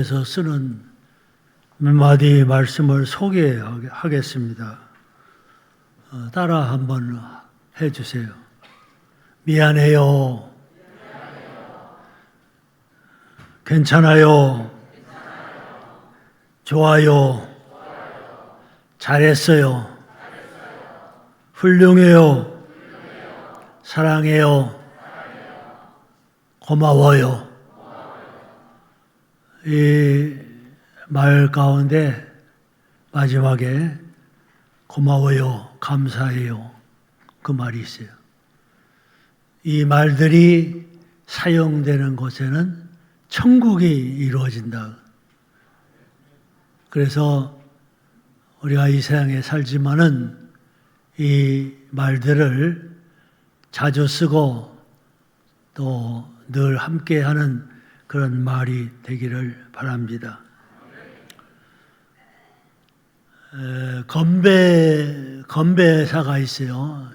에서 쓰는 몇 마디 말씀을 소개하겠습니다. 어, 따라 한번 해주세요. 미안해요. 괜찮아요. 좋아요. 잘했어요. 훌륭해요. 사랑해요. 고마워요. 이말 가운데 마지막에 고마워요, 감사해요 그 말이 있어요. 이 말들이 사용되는 곳에는 천국이 이루어진다. 그래서 우리가 이 세상에 살지만은 이 말들을 자주 쓰고 또 늘 함께 하는 그런 말이 되기를 바랍니다. 에, 건배 건배사가 있어요.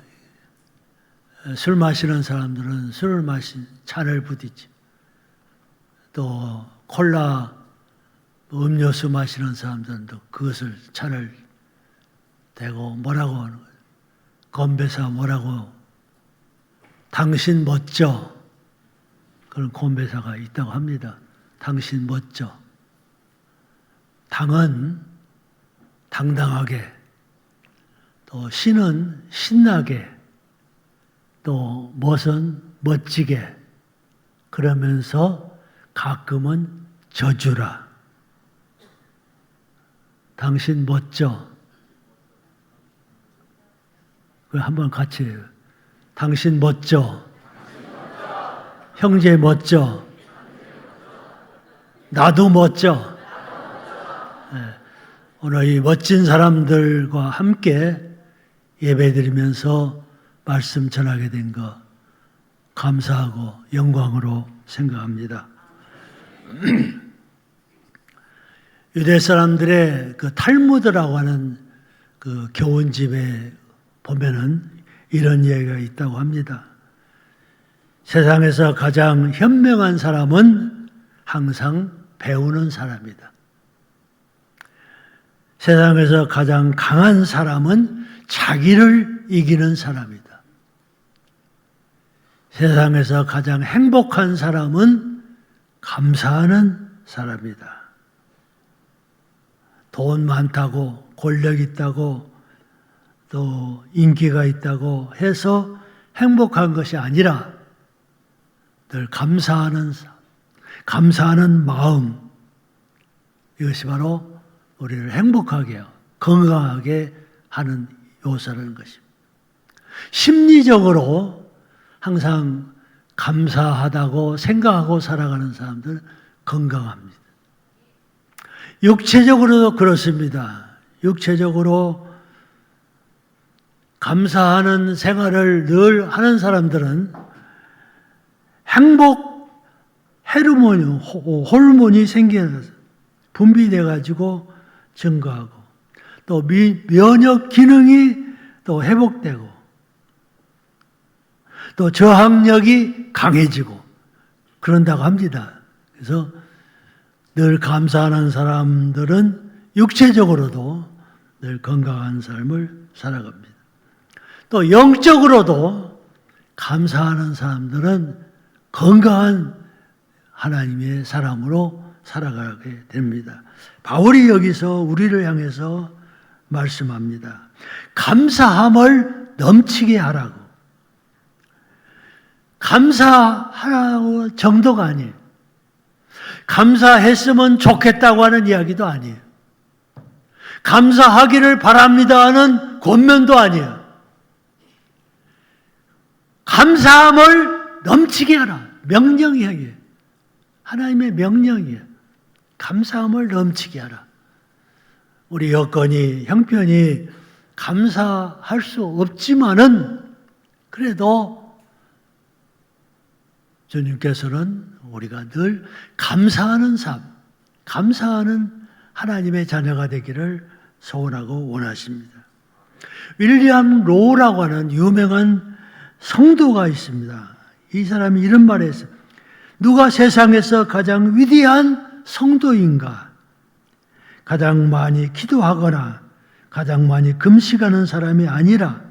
에, 술 마시는 사람들은 술을 마신 잔을 부딪지. 또 콜라 뭐 음료수 마시는 사람들은 또 그것을 잔을 대고 뭐라고 하는 거예요. 건배사 뭐라고 당신 멋져. 그런 건배사가 있다고 합니다. 당신 멋져. 당은 당당하게, 또 신은 신나게, 또 멋은 멋지게, 그러면서 가끔은 저주라. 당신 멋져. 그 한번 같이. 당신 멋져. 형제 멋져. 나도 멋져. 예, 오늘 이 멋진 사람들과 함께 예배 드리면서 말씀 전하게 된 것 감사하고 영광으로 생각합니다. 유대 사람들의 그 탈무드라고 하는 그 교훈집에 보면은 이런 이야기가 있다고 합니다. 세상에서 가장 현명한 사람은 항상 배우는 사람이다. 세상에서 가장 강한 사람은 자기를 이기는 사람이다. 세상에서 가장 행복한 사람은 감사하는 사람이다. 돈 많다고, 권력 있다고, 또 인기가 있다고 해서 행복한 것이 아니라 늘 감사하는 감사하는 마음 이것이 바로 우리를 행복하게 건강하게 하는 요소라는 것입니다. 심리적으로 항상 감사하다고 생각하고 살아가는 사람들은 건강합니다. 육체적으로도 그렇습니다. 육체적으로 감사하는 생활을 늘 하는 사람들은 행복 헤르몬이 호르몬이 생겨서 분비돼 가지고 증가하고 또 미, 면역 기능이 또 회복되고 또 저항력이 강해지고 그런다고 합니다. 그래서 늘 감사하는 사람들은 육체적으로도 늘 건강한 삶을 살아갑니다. 또 영적으로도 감사하는 사람들은 건강한 하나님의 사람으로 살아가게 됩니다. 바울이 여기서 우리를 향해서 말씀합니다. 감사함을 넘치게 하라고. 감사하라고 정도가 아니에요. 감사했으면 좋겠다고 하는 이야기도 아니에요. 감사하기를 바랍니다 하는 권면도 아니에요. 감사함을 넘치게 하라. 명령이에요. 하나님의 명령이에요. 감사함을 넘치게 하라. 우리 여건이, 형편이 감사할 수 없지만은 그래도 주님께서는 우리가 늘 감사하는 삶, 감사하는 하나님의 자녀가 되기를 소원하고 원하십니다. 윌리엄 로라고 하는 유명한 성도가 있습니다. 이 사람이 이런 말을 했어요. 누가 세상에서 가장 위대한 성도인가? 가장 많이 기도하거나 가장 많이 금식하는 사람이 아니라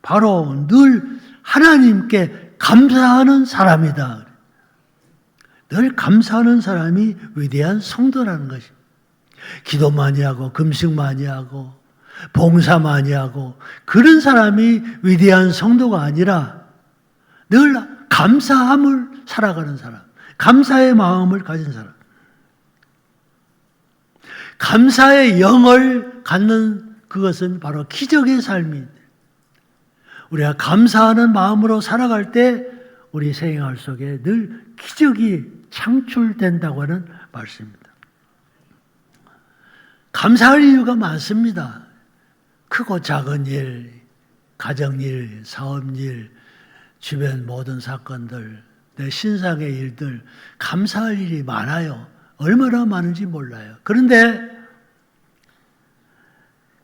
바로 늘 하나님께 감사하는 사람이다. 늘 감사하는 사람이 위대한 성도라는 것입니다. 기도 많이 하고 금식 많이 하고 봉사 많이 하고 그런 사람이 위대한 성도가 아니라 늘 감사함을 살아가는 사람, 감사의 마음을 가진 사람, 감사의 영을 갖는 그것은 바로 기적의 삶입니다. 우리가 감사하는 마음으로 살아갈 때 우리 생활 속에 늘 기적이 창출된다고 하는 말씀입니다. 감사할 이유가 많습니다. 크고 작은 일, 가정일, 사업일, 주변 모든 사건들, 내 신상의 일들, 감사할 일이 많아요. 얼마나 많은지 몰라요. 그런데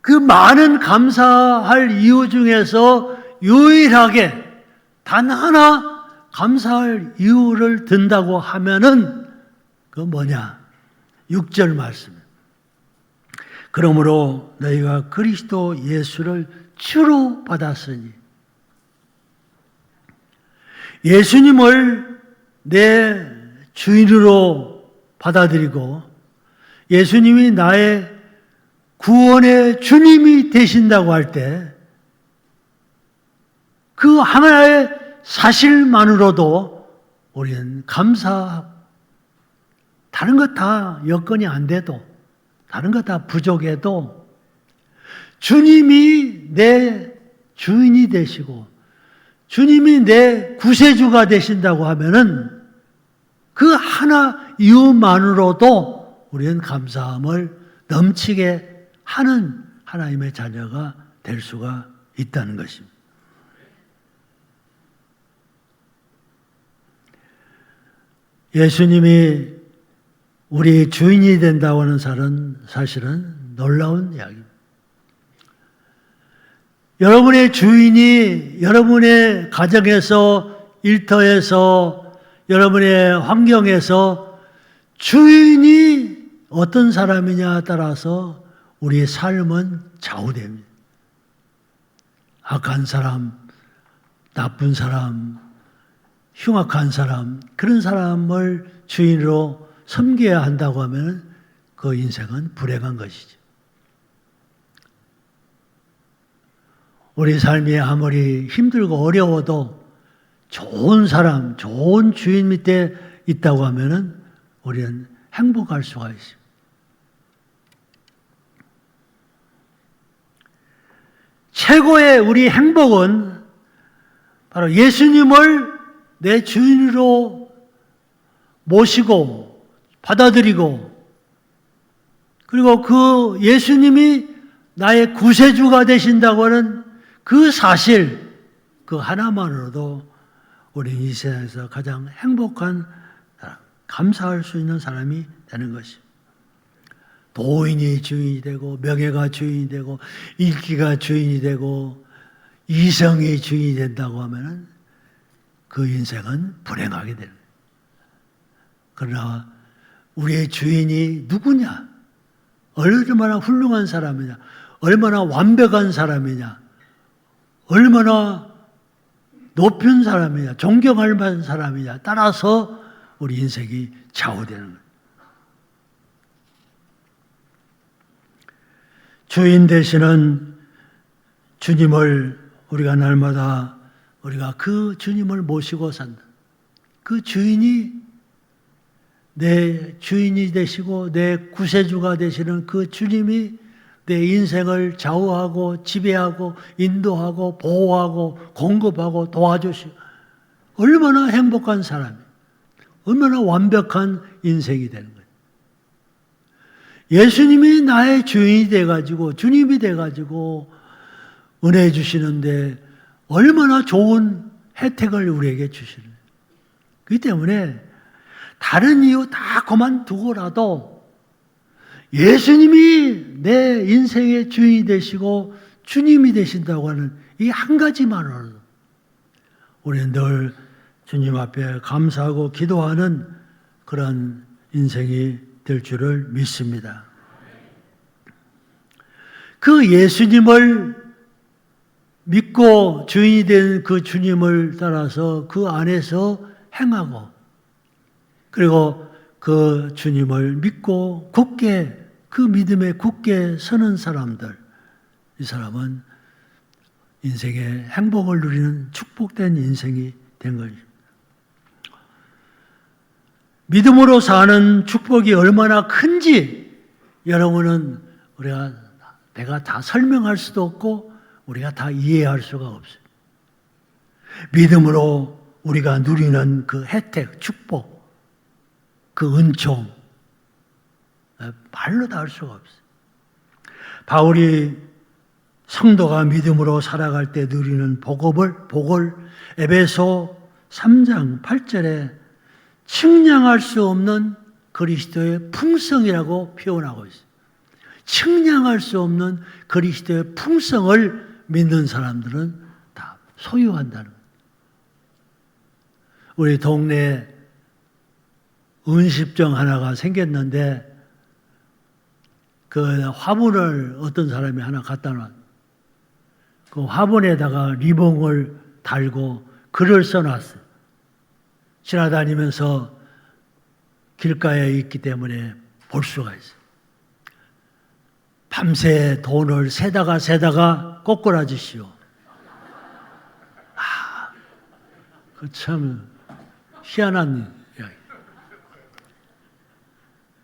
그 많은 감사할 이유 중에서 유일하게 단 하나 감사할 이유를 든다고 하면은 그 뭐냐? 6절 말씀. 그러므로 너희가 그리스도 예수를 주로 받았으니 예수님을 내 주인으로 받아들이고 예수님이 나의 구원의 주님이 되신다고 할 때 그 하나의 사실만으로도 우리는 감사, 다른 것 다 여건이 안 돼도, 다른 것 다 부족해도 주님이 내 주인이 되시고 주님이 내 구세주가 되신다고 하면은 그 하나 이유만으로도 우리는 감사함을 넘치게 하는 하나님의 자녀가 될 수가 있다는 것입니다. 예수님이 우리 주인이 된다고 하는 사실은, 놀라운 이야기입니다. 여러분의 주인이 여러분의 가정에서, 일터에서, 여러분의 환경에서 주인이 어떤 사람이냐 따라서 우리의 삶은 좌우됩니다. 악한 사람, 나쁜 사람, 흉악한 사람, 그런 사람을 주인으로 섬겨야 한다고 하면 그 인생은 불행한 것이죠. 우리 삶이 아무리 힘들고 어려워도 좋은 사람, 좋은 주인 밑에 있다고 하면은 우리는 행복할 수가 있습니다. 최고의 우리 행복은 바로 예수님을 내 주인으로 모시고 받아들이고 그리고 그 예수님이 나의 구세주가 되신다고 하는 그 사실 그 하나만으로도 우리 이 세상에서 가장 행복한 사람, 감사할 수 있는 사람이 되는 것입니다. 도인이 주인이 되고 명예가 주인이 되고 인기가 주인이 되고 이성이 주인이 된다고 하면은 그 인생은 불행하게 되는. 그러나 우리의 주인이 누구냐? 얼마나 훌륭한 사람이냐? 얼마나 완벽한 사람이냐? 얼마나 높은 사람이냐? 존경할 만한 사람이냐? 따라서 우리 인생이 좌우되는 거예요. 주인 되시는 주님을 우리가 날마다 우리가 그 주님을 모시고 산다. 그 주인이 내 주인이 되시고 내 구세주가 되시는 그 주님이 내 인생을 좌우하고 지배하고 인도하고 보호하고 공급하고 도와주시고 얼마나 행복한 사람이 얼마나 완벽한 인생이 되는 거예요. 예수님이 나의 주인이 돼가지고 주님이 돼가지고 은혜 주시는데 얼마나 좋은 혜택을 우리에게 주시는 그렇기 때문에 다른 이유 다 그만두고라도 예수님이 내 인생의 주인이 되시고 주님이 되신다고 하는 이 한 가지만으로 우리는 늘 주님 앞에 감사하고 기도하는 그런 인생이 될 줄을 믿습니다. 그 예수님을 믿고 주인이 된 그 주님을 따라서 그 안에서 행하고 그리고 그 주님을 믿고 굳게 그 믿음에 굳게 서는 사람들 이 사람은 인생의 행복을 누리는 축복된 인생이 된 것입니다. 믿음으로 사는 축복이 얼마나 큰지 여러분은 우리가 내가 다 설명할 수도 없고 우리가 다 이해할 수가 없어요. 믿음으로 우리가 누리는 그 혜택, 축복, 그 은총, 말로 다 할 수가 없어요. 바울이 성도가 믿음으로 살아갈 때 누리는 복업을, 복을 에베소 3장 8절에 측량할 수 없는 그리스도의 풍성이라고 표현하고 있어요. 측량할 수 없는 그리스도의 풍성을 믿는 사람들은 다 소유한다는 거예요. 우리 동네에 은십정 하나가 생겼는데 그 화분을 어떤 사람이 하나 갖다 놨. 그 화분에다가 리봉을 달고 글을 써놨어요. 지나다니면서 길가에 있기 때문에 볼 수가 있어요. 밤새 돈을 세다가 세다가 꼬꾸라지시오. 아, 그 참 희한한 이야기.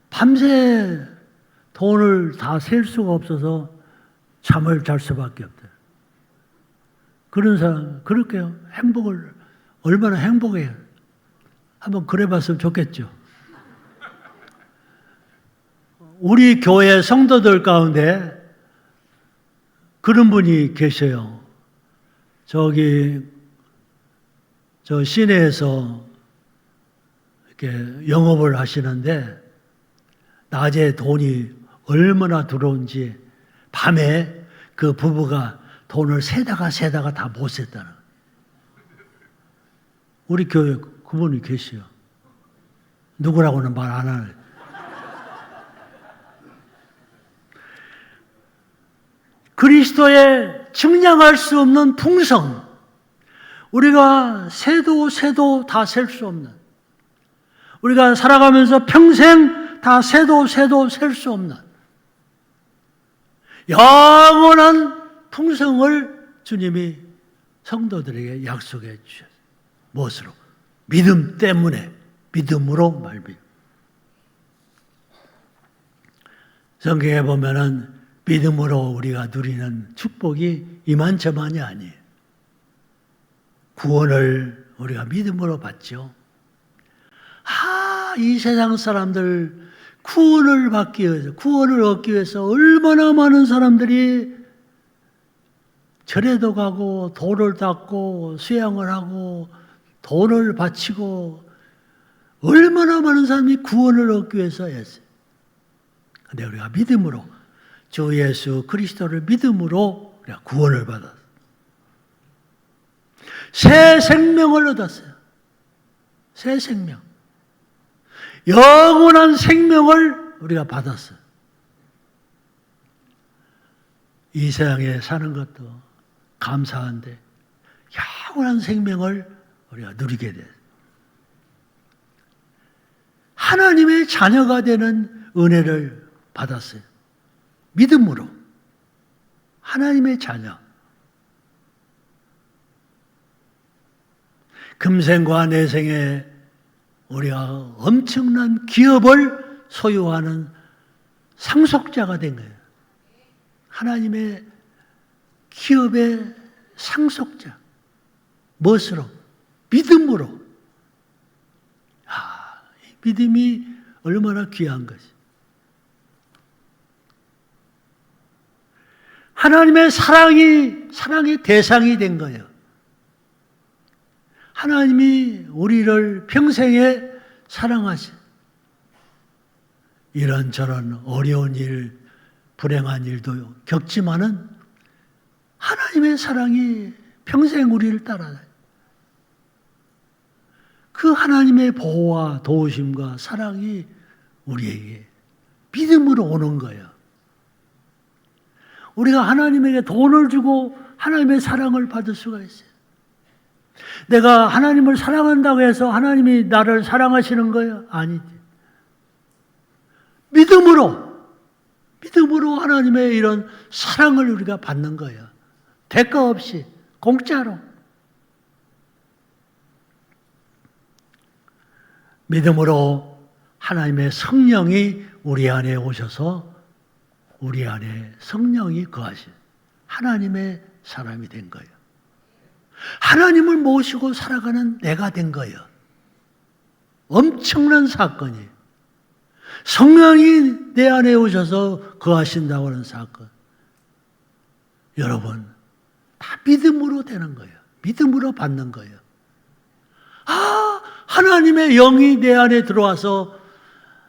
밤새 돈을 다 셀 수가 없어서 잠을 잘 수밖에 없대. 그런 사람, 그렇게 행복을, 얼마나 행복해요. 한번 그래 봤으면 좋겠죠. 우리 교회 성도들 가운데 그런 분이 계셔요. 저기, 저 시내에서 이렇게 영업을 하시는데, 낮에 돈이 얼마나 들어온지, 밤에 그 부부가 돈을 세다가 세다가 다 못 셌다는. 우리 교회 그분이 계시요. 누구라고는 말 안 하는. 그리스도의 측량할 수 없는 풍성, 우리가 세도 세도 다 셀 수 없는, 우리가 살아가면서 평생 다 세도 세도 셀 수 없는 영원한 풍성을 주님이 성도들에게 약속해 주셨어요. 무엇으로? 믿음 때문에, 믿음으로 말미. 성경에 보면은 믿음으로 우리가 누리는 축복이 이만저만이 아니에요. 구원을 우리가 믿음으로 받죠. 아, 이 세상 사람들 구원을 받기 위해서, 구원을 얻기 위해서 얼마나 많은 사람들이 절에도 가고, 돌을 닦고, 수양을 하고, 돈을 바치고, 얼마나 많은 사람이 구원을 얻기 위해서 했어요. 근데 우리가 믿음으로, 주 예수 그리스도를 믿음으로 우리가 구원을 받았어요. 새 생명을 얻었어요. 새 생명. 영원한 생명을 우리가 받았어요. 이 세상에 사는 것도 감사한데 영원한 생명을 우리가 누리게 돼. 하나님의 자녀가 되는 은혜를 받았어요. 믿음으로. 하나님의 자녀. 금생과 내생에 우리가 엄청난 기업을 소유하는 상속자가 된 거예요. 하나님의 기업의 상속자. 무엇으로? 믿음으로. 아, 믿음이 얼마나 귀한 것이. 하나님의 사랑이, 사랑의 대상이 된 거예요. 하나님이 우리를 평생에 사랑하시 이런저런 어려운 일, 불행한 일도 겪지만은 하나님의 사랑이 평생 우리를 따라다요. 그 하나님의 보호와 도우심과 사랑이 우리에게 믿음으로 오는 거예요. 우리가 하나님에게 돈을 주고 하나님의 사랑을 받을 수가 있어요. 내가 하나님을 사랑한다고 해서 하나님이 나를 사랑하시는 거예요? 아니지. 믿음으로, 믿음으로 하나님의 이런 사랑을 우리가 받는 거예요. 대가 없이, 공짜로. 믿음으로 하나님의 성령이 우리 안에 오셔서 우리 안에 성령이 거하신 하나님의 사람이 된 거예요. 하나님을 모시고 살아가는 내가 된 거예요. 엄청난 사건이에요. 성령이 내 안에 오셔서 거하신다고 하는 사건. 여러분, 다 믿음으로 되는 거예요. 믿음으로 받는 거예요. 아, 하나님의 영이 내 안에 들어와서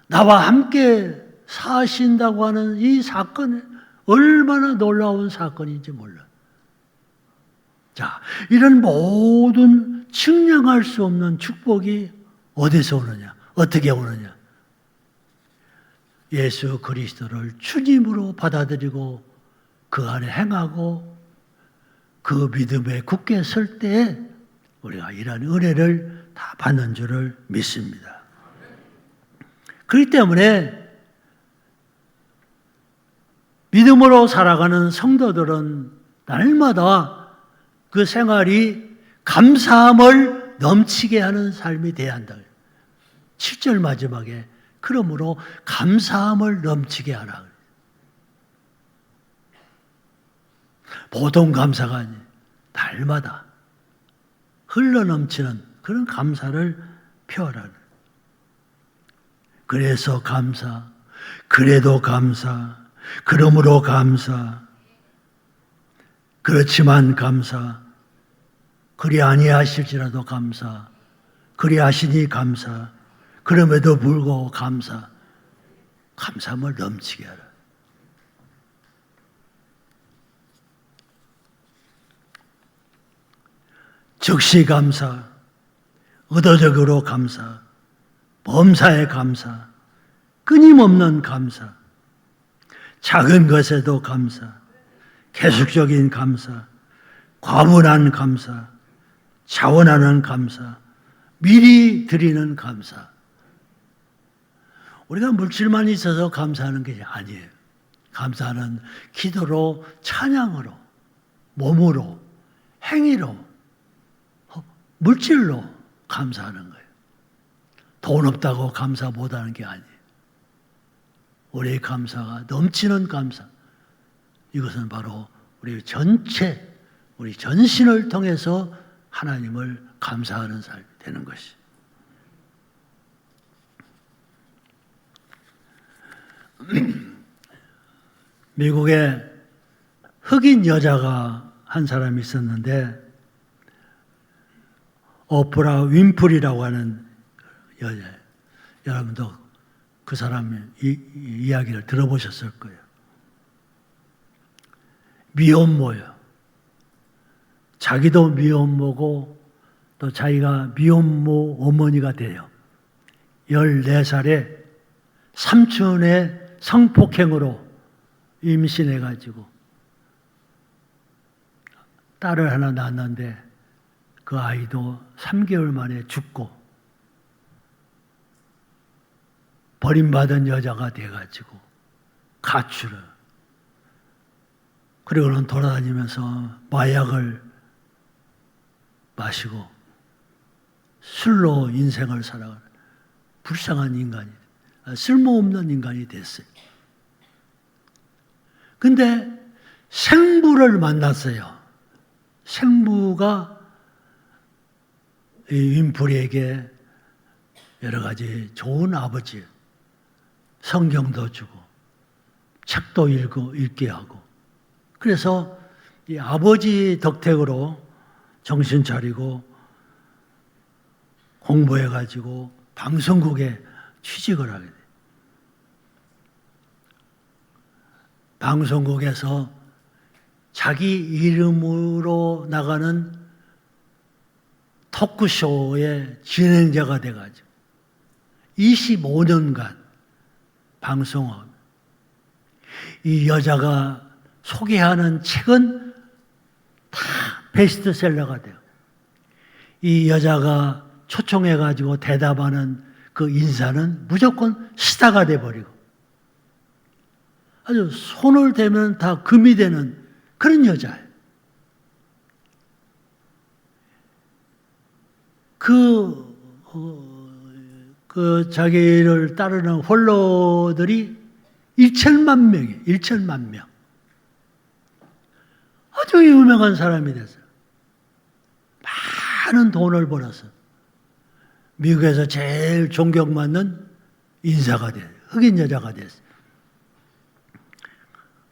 나와 함께 사신다고 하는 이 사건이 얼마나 놀라운 사건인지 몰라. 자, 이런 모든 측량할 수 없는 축복이 어디서 오느냐? 어떻게 오느냐? 예수 그리스도를 주님으로 받아들이고 그 안에 행하고 그 믿음에 굳게 설 때에 우리가 이러한 은혜를 다 받는 줄을 믿습니다. 그렇기 때문에 믿음으로 살아가는 성도들은 날마다 그 생활이 감사함을 넘치게 하는 삶이 돼야 한다. 7절 마지막에 그러므로 감사함을 넘치게 하라. 보통 감사가 아니 날마다 흘러 넘치는 그런 감사를 표하라. 그래서 감사, 그래도 감사, 그러므로 감사, 그렇지만 감사, 그리 아니하실지라도 감사, 그리 하시니 감사, 그럼에도 불구하고 감사, 감사함을 넘치게 하라. 즉시 감사, 의도적으로 감사, 범사에 감사, 끊임없는 감사, 작은 것에도 감사, 계속적인 감사, 과분한 감사, 자원하는 감사, 미리 드리는 감사. 우리가 물질만 있어서 감사하는 게 아니에요. 감사는 기도로, 찬양으로, 몸으로, 행위로, 물질로 감사하는 거예요. 돈 없다고 감사 못하는 게 아니에요. 우리의 감사가 넘치는 감사. 이것은 바로 우리 전체, 우리 전신을 통해서 하나님을 감사하는 삶이 되는 것이. 미국에 흑인 여자가 한 사람이 있었는데 오프라 윈프리라고 하는 여자. 여러분도 그 사람의 이, 이 이야기를 들어보셨을 거예요. 미혼모요. 자기도 미혼모고 또 자기가 미혼모 어머니가 돼요. 14살에 삼촌의 성폭행으로 임신해가지고 딸을 하나 낳았는데 그 아이도 3개월 만에 죽고 버림받은 여자가 돼가지고 가출을 그리고는 돌아다니면서 마약을 마시고 술로 인생을 살아가는 불쌍한 인간이 쓸모없는 인간이 됐어요. 근데 생부를 만났어요. 생부가 이 윈프리에게 여러 가지 좋은 아버지, 성경도 주고, 책도 읽고, 읽게 하고. 그래서 이 아버지 덕택으로 정신 차리고 공부해가지고 방송국에 취직을 하게 돼. 방송국에서 자기 이름으로 나가는 토크쇼의 진행자가 돼가지고 25년간 방송을 이 여자가 소개하는 책은 다 베스트셀러가 돼요. 이 여자가 초청해가지고 대답하는 그 인사는 무조건 스타가 돼버리고 아주 손을 대면 다 금이 되는 그런 여자예요. 그, 어, 그 자기를 따르는 홀로들이 1천만 명이에요. 1천만 명. 아주 유명한 사람이 됐어요. 많은 돈을 벌어서 미국에서 제일 존경받는 인사가 돼요. 흑인 여자가 됐어요.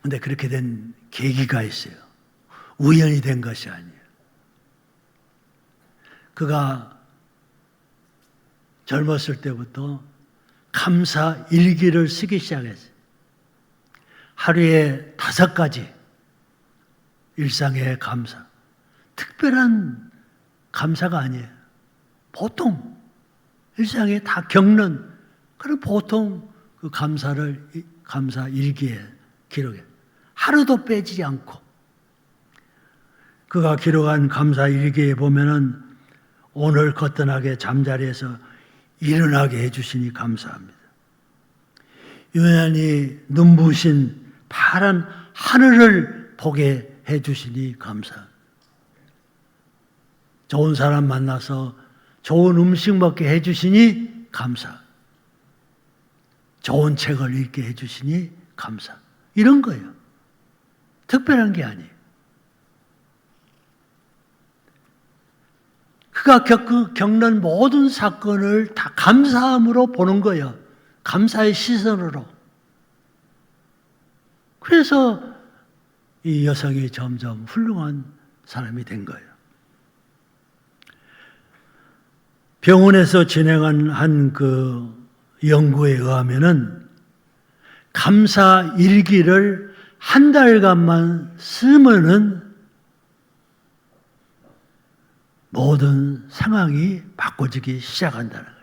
근데 그렇게 된 계기가 있어요. 우연히 된 것이 아니에요. 그가 젊었을 때부터 감사 일기를 쓰기 시작했어요. 하루에 다섯 가지 일상의 감사. 특별한 감사가 아니에요. 보통 일상에 다 겪는 그런 보통 그 감사를 이- 감사 일기에 기록해. 하루도 빼지 않고 그가 기록한 감사 일기에 보면은 오늘 거뜬하게 잠자리에서 일어나게 해주시니 감사합니다. 유난히 눈부신 파란 하늘을 보게 해 주시니 감사. 좋은 사람 만나서 좋은 음식 먹게 해 주시니 감사. 좋은 책을 읽게 해 주시니 감사. 이런 거예요. 특별한 게 아니에요. 그가 겪, 겪는 모든 사건을 다 감사함으로 보는 거예요. 감사의 시선으로. 그래서 이 여성이 점점 훌륭한 사람이 된 거예요. 병원에서 진행한 한 그 연구에 의하면은 감사 일기를 한 달간만 쓰면은 모든 상황이 바꿔지기 시작한다는 거예요.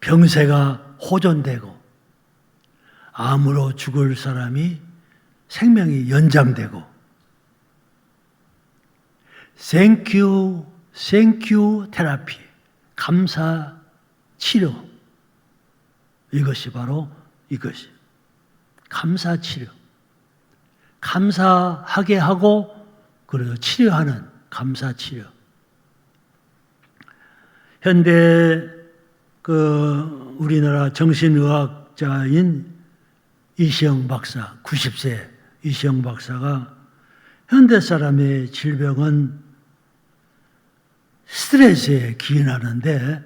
병세가 호전되고 암으로 죽을 사람이 생명이 연장되고 생큐 생큐 테라피 감사 치료. 이것이 바로 이것이. 감사 치료. 감사하게 하고 그리고 치료하는 감사 치료. 현대 그 우리나라 정신의학자인 이시영 박사, 90세 이시영 박사가 현대 사람의 질병은 스트레스에 기인하는데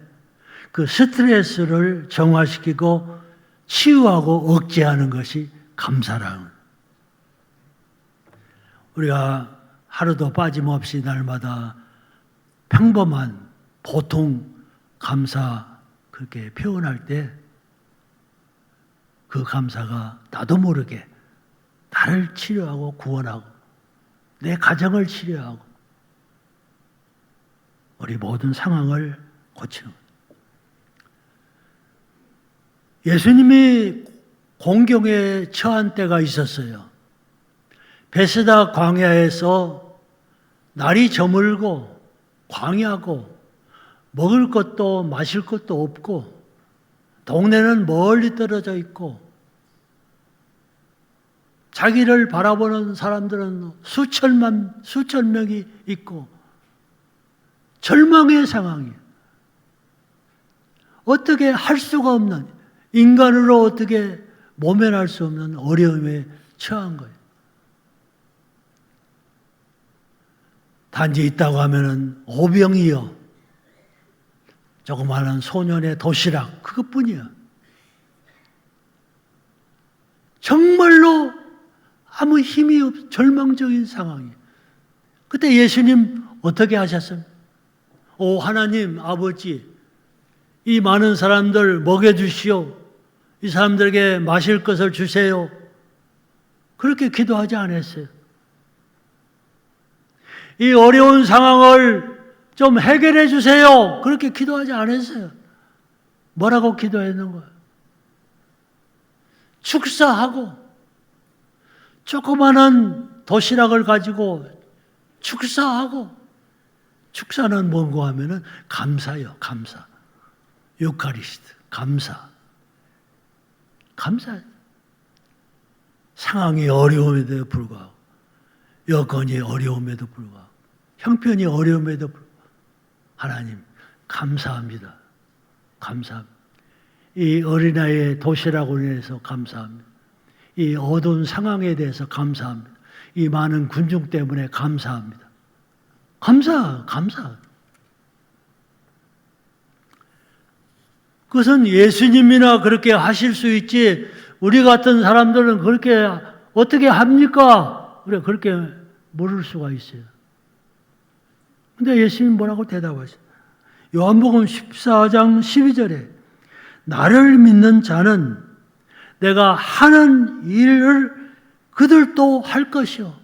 그 스트레스를 정화시키고 치유하고 억제하는 것이 감사라는. 우리가 하루도 빠짐없이 날마다 평범한 보통 감사 그렇게 표현할 때 그 감사가 나도 모르게 나를 치료하고 구원하고 내 가정을 치료하고 우리 모든 상황을 고치는 것. 예수님이 공경에 처한 때가 있었어요. 베스다 광야에서 날이 저물고 광야고 먹을 것도 마실 것도 없고 동네는 멀리 떨어져 있고 자기를 바라보는 사람들은 수천만 수천 명이 있고 절망의 상황이에요. 어떻게 할 수가 없는 인간으로 어떻게 모면할 수 없는 어려움에 처한 거예요. 단지 있다고 하면은 오병이요. 조그마한 소년의 도시락 그것뿐이야. 정말로 아무 힘이 없, 절망적인 상황이에요. 그때 예수님 어떻게 하셨습니까? 오 하나님 아버지 이 많은 사람들 먹여 주시오. 이 사람들에게 마실 것을 주세요. 그렇게 기도하지 않았어요. 이 어려운 상황을 좀 해결해 주세요. 그렇게 기도하지 않았어요. 뭐라고 기도했는 거예요? 축사하고 조그마한 도시락을 가지고 축사하고 축사는 뭔고 하면은 감사요, 감사. 유카리스트, 감사. 감사. 상황이 어려움에도 불구하고, 여건이 어려움에도 불구하고, 형편이 어려움에도 불구하고, 하나님, 감사합니다. 감사합니다. 이 어린아이의 도시락으로 인해서 감사합니다. 이 어두운 상황에 대해서 감사합니다. 이 많은 군중 때문에 감사합니다. 감사, 감사. 그것은 예수님이나 그렇게 하실 수 있지, 우리 같은 사람들은 그렇게 어떻게 합니까? 그래, 그렇게 모를 수가 있어요. 근데 예수님 뭐라고 대답하세요? 요한복음 14장 12절에 나를 믿는 자는 내가 하는 일을 그들도 할 것이요.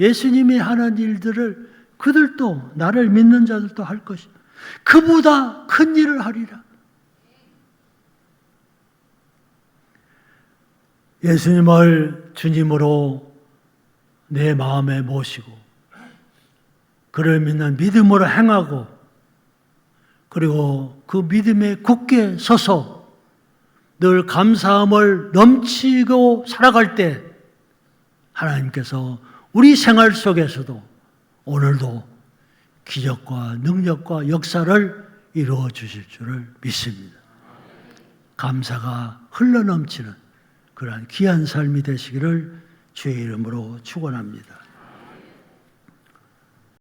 예수님이 하는 일들을 그들도 나를 믿는 자들도 할 것이요. 그보다 큰 일을 하리라. 예수님을 주님으로 내 마음에 모시고 그를 믿는 믿음으로 행하고 그리고 그 믿음에 굳게 서서 늘 감사함을 넘치고 살아갈 때 하나님께서 우리 생활 속에서도 오늘도 기적과 능력과 역사를 이루어 주실 줄을 믿습니다. 감사가 흘러넘치는 그러한 귀한 삶이 되시기를 주의 이름으로 축원합니다.